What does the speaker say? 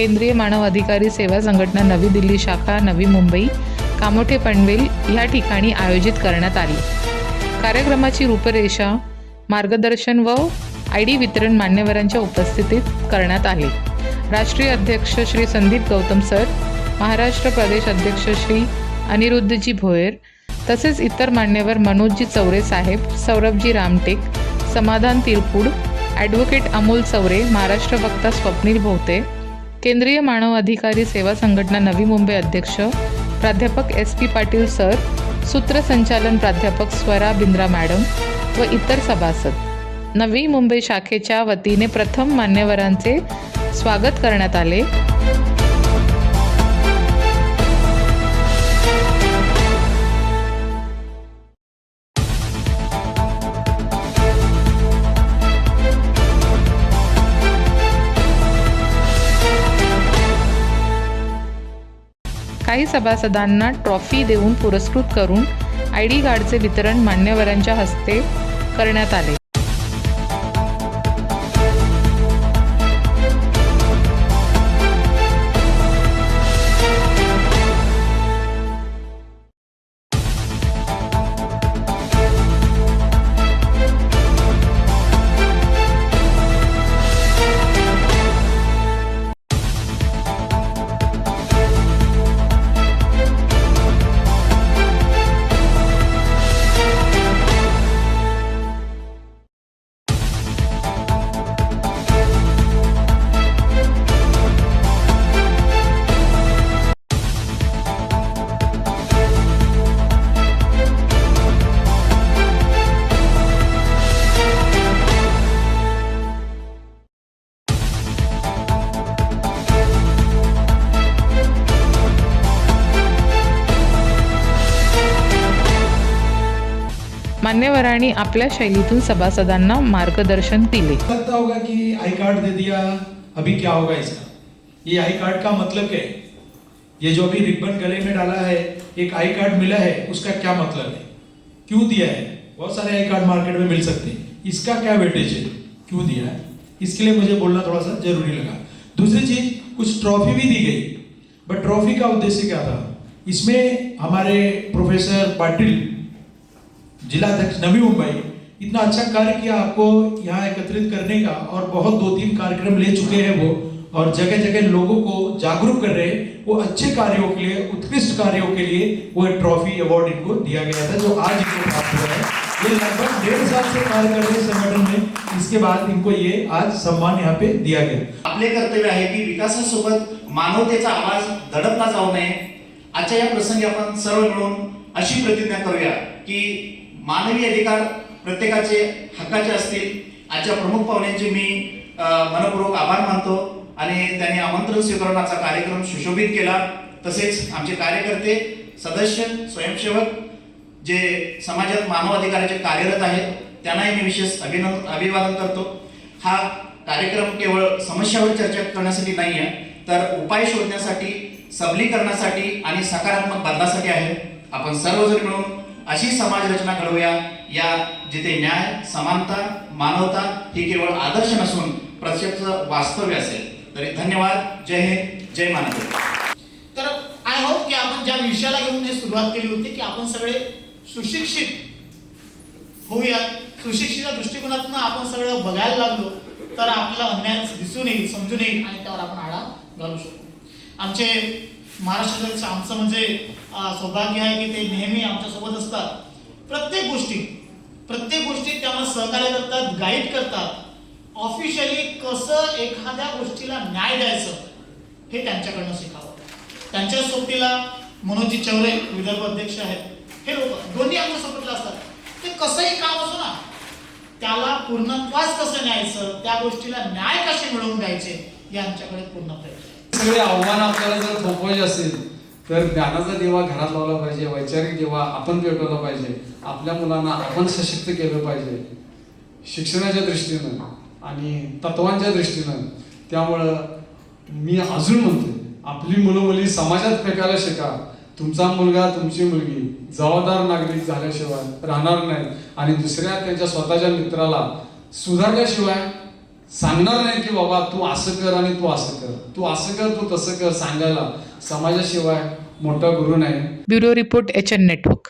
केंद्रीय मानव अधिकारी सेवा संघटना नवी दिल्ली शाखा नवी मुंबई कामोठे पनवेल या ठिकाणी आयोजित करण्यात आली. कार्यक्रमाची रूपरेषा मार्गदर्शन व आय डी वितरण मान्यवरांच्या उपस्थितीत करण्यात आले. राष्ट्रीय अध्यक्ष श्री संदीप गौतम सर महाराष्ट्र प्रदेश अध्यक्ष श्री अनिरुद्धजी भोयर तसेच इतर मान्यवर मनोजजी चौरे साहेब सौरभजी रामटेक समाधान तिरपूड ॲडव्होकेट अमोल चौरे महाराष्ट्र वक्ता स्वप्नील भोवते केंद्रीय मानव अधिकारी सेवा संघटना नवी मुंबई अध्यक्ष प्राध्यापक एस पी पाटील सर सूत्रसंचालन प्राध्यापक स्वरा बिंद्रा मॅडम व इतर सभासद. नवी मुंबई शाखेच्या वतीने प्रथम मान्यवरांचे स्वागत करण्यात आले. काही सभासदांना ट्रॉफी देऊन पुरस्कृत करून आय डी कार्डचे वितरण मान्यवरांच्या हस्ते करण्यात आले. मान्यवरांनी आपल्या शैलीतून सभासदांना मार्गदर्शन दिले. लगता होगा कि आई कार्ड दे दिया अभी क्या होगा इसका? ये आई कार्ड का मतलब क्या है? ये जो अभी रिबन गले में डाला है एक आई कार्ड मिला है उसका क्या मतलब है? क्यों दिया है? बहुत सारे आई कार्ड मार्केट में मिल सकते हैं। इसका क्या वेटेज है? क्यों दिया है? इसके लिए मुझे बोलना थोड़ा सा जरूरी लगा। दूसरी चीज कुछ ट्रॉफी भी दी गई। बट ट्रॉफी का उद्देश्य क्या था? इसमें हमारे प्रोफेसर पाटिल जिला अध्यक्ष नवी मुंबई, इतना अच्छा कार्य किया आपको यहाँ एकत्रित करने का और बहुत दो तीन कार्यक्रम ले चुके हैं वो और जगह जगह लोगों को जागरूक कर रहे हैं। वो अच्छे कार्यों के लिए, उत्कृष्ट कार्यों के लिए वो ट्रॉफी अवार्ड इनको दिया गया था, जो आज इनको प्राप्त हुआ है। ये लगभग डेढ़ साल से कार्य कर रहे संगठन में। इसके बाद इनको ये आज सम्मान यहाँ पे दिया गया। आपले कर्तव्य आहे की विकासासोबत मानवतेचा आवाज़ दडपला जाऊ नये. आजच्या या प्रसंगी आपण सर्व मिळून अशी प्रतिज्ञा करूया की मानवी अधिकार प्रत्येकाचे हक्काचे असतील. आजच्या प्रमुख पाहुण्यांचे मी मनपूर्वक आभार मानतो आणि त्यांनी आमंत्रण स्वीकारण्याचा कार्यक्रम सुशोभित केला. तसेच आमचे कार्यकर्ते सदस्य स्वयंसेवक जे समाजात मानवाधिकाराचे कार्यरत आहेत त्यांनाही मी विशेष अभिनंदन अभिवादन करतो. हा कार्यक्रम केवळ समस्यावर चर्चा करण्यासाठी नाही आहे तर उपाय शोधण्यासाठी सबलीकरणासाठी आणि सकारात्मक बदलासाठी आहे. आपण सर्वजण मिळून अशी समाज रचना घडवूया. या जिथे न्याय समानता मानवता ही केवळ आदर्श नसून प्रत्यक्ष वास्तव्य असेल. तरी धन्यवाद. जय हिंद. जय मानव. तर आय होप की आपण ज्या विषयाला घेऊन हे सुरुवात केली होती की आपण सगळे सुशिक्षित होऊयात. सुशिक्षित दृष्टिकोनातून आपण सगळं बघायला लागलो तर आपल्याला अन्याय दिसून येईल समजून येईल आणि त्यावर आपण आळा घालू शकतो. आमचे महाराष्ट्राचं आमचं म्हणजे सौभाग्य आहे की ते नेहमी आमच्यासोबत असतात. प्रत्येक गोष्टी प्रत्येक गोष्टीत त्याला सहकार्य करतात गाईड करतात. ऑफिशियली कसं एखाद्या गोष्टीला न्याय द्यायचं हे त्यांच्याकडनं शिकावं त्यांच्या सोबतीला मनोजी चौरे विदर्भ अध्यक्ष आहेत. हे लोक दोन्ही आमच्या सोबतला असतात. ते कसंही काम असो ना त्याला पूर्णत्वास कसं न्यायचं त्या गोष्टीला न्याय कसे मिळवून द्यायचे यांच्याकडे पूर्ण प्रयत्न. सगळे आव्हानं आपल्याला जर थोपवायची असेल तर ज्ञानाचा दिवा घरात लावला पाहिजे वैचारिक दिवा आपण पेटवला पाहिजे आपल्या मुलांना आपण सशक्त केलं पाहिजे. शिक्षणाच्या दृष्टीनं आणि तत्वांच्या दृष्टीनं त्यामुळं मी अजून म्हणतो आपली मुलं मुली समाजात फेकायला शिका. तुमचा मुलगा तुमची मुलगी जबाबदार नागरिक झाल्याशिवाय राहणार नाही आणि दुसऱ्या त्यांच्या स्वतःच्या मित्राला सुधारल्याशिवाय सांगणार नाही की बाबा तू असं कर आणि तू असं कर. तू असं कर तू तसं कर सांगायला समाजाशिवाय मोठा गुरु नाही. Bureau report H N network.